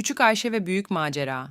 Küçük Ayşe ve Büyük Macera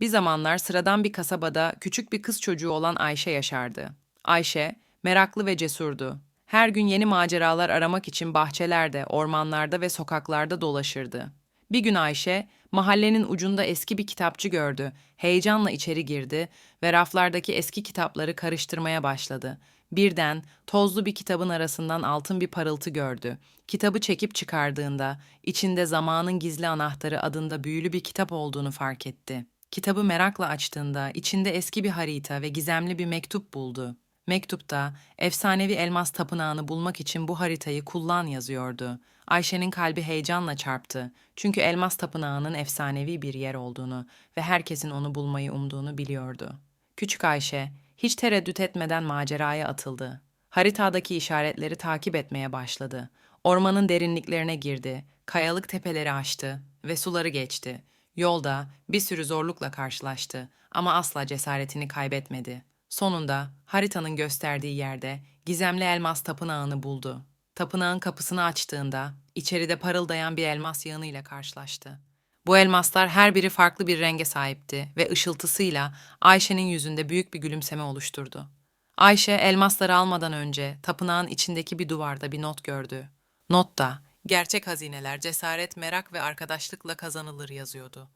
Bir zamanlar sıradan bir kasabada küçük bir kız çocuğu olan Ayşe yaşardı. Ayşe, meraklı ve cesurdu. Her gün yeni maceralar aramak için bahçelerde, ormanlarda ve sokaklarda dolaşırdı. Bir gün Ayşe, mahallenin ucunda eski bir kitapçı gördü. Heyecanla içeri girdi ve raflardaki eski kitapları karıştırmaya başladı. Birden tozlu bir kitabın arasından altın bir parıltı gördü. Kitabı çekip çıkardığında içinde Zamanın Gizli Anahtarı adında büyülü bir kitap olduğunu fark etti. Kitabı merakla açtığında içinde eski bir harita ve gizemli bir mektup buldu. Mektupta efsanevi elmas tapınağını bulmak için bu haritayı kullan yazıyordu. Ayşe'nin kalbi heyecanla çarptı. Çünkü elmas tapınağının efsanevi bir yer olduğunu ve herkesin onu bulmayı umduğunu biliyordu. Küçük Ayşe hiç tereddüt etmeden maceraya atıldı. Haritadaki işaretleri takip etmeye başladı. Ormanın derinliklerine girdi, kayalık tepeleri aştı ve suları geçti. Yolda bir sürü zorlukla karşılaştı ama asla cesaretini kaybetmedi. Sonunda haritanın gösterdiği yerde gizemli elmas tapınağını buldu. Tapınağın kapısını açtığında içeride parıldayan bir elmas yağınıyla karşılaştı. Bu elmaslar her biri farklı bir renge sahipti ve ışıltısıyla Ayşe'nin yüzünde büyük bir gülümseme oluşturdu. Ayşe elmasları almadan önce tapınağın içindeki bir duvarda bir not gördü. Notta, gerçek hazineler cesaret, merak ve arkadaşlıkla kazanılır yazıyordu.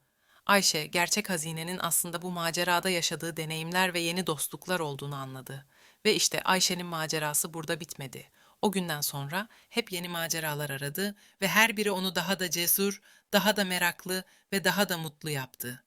Ayşe, gerçek hazinenin aslında bu macerada yaşadığı deneyimler ve yeni dostluklar olduğunu anladı. Ve işte Ayşe'nin macerası burada bitmedi. O günden sonra hep yeni maceralar aradı ve her biri onu daha da cesur, daha da meraklı ve daha da mutlu yaptı.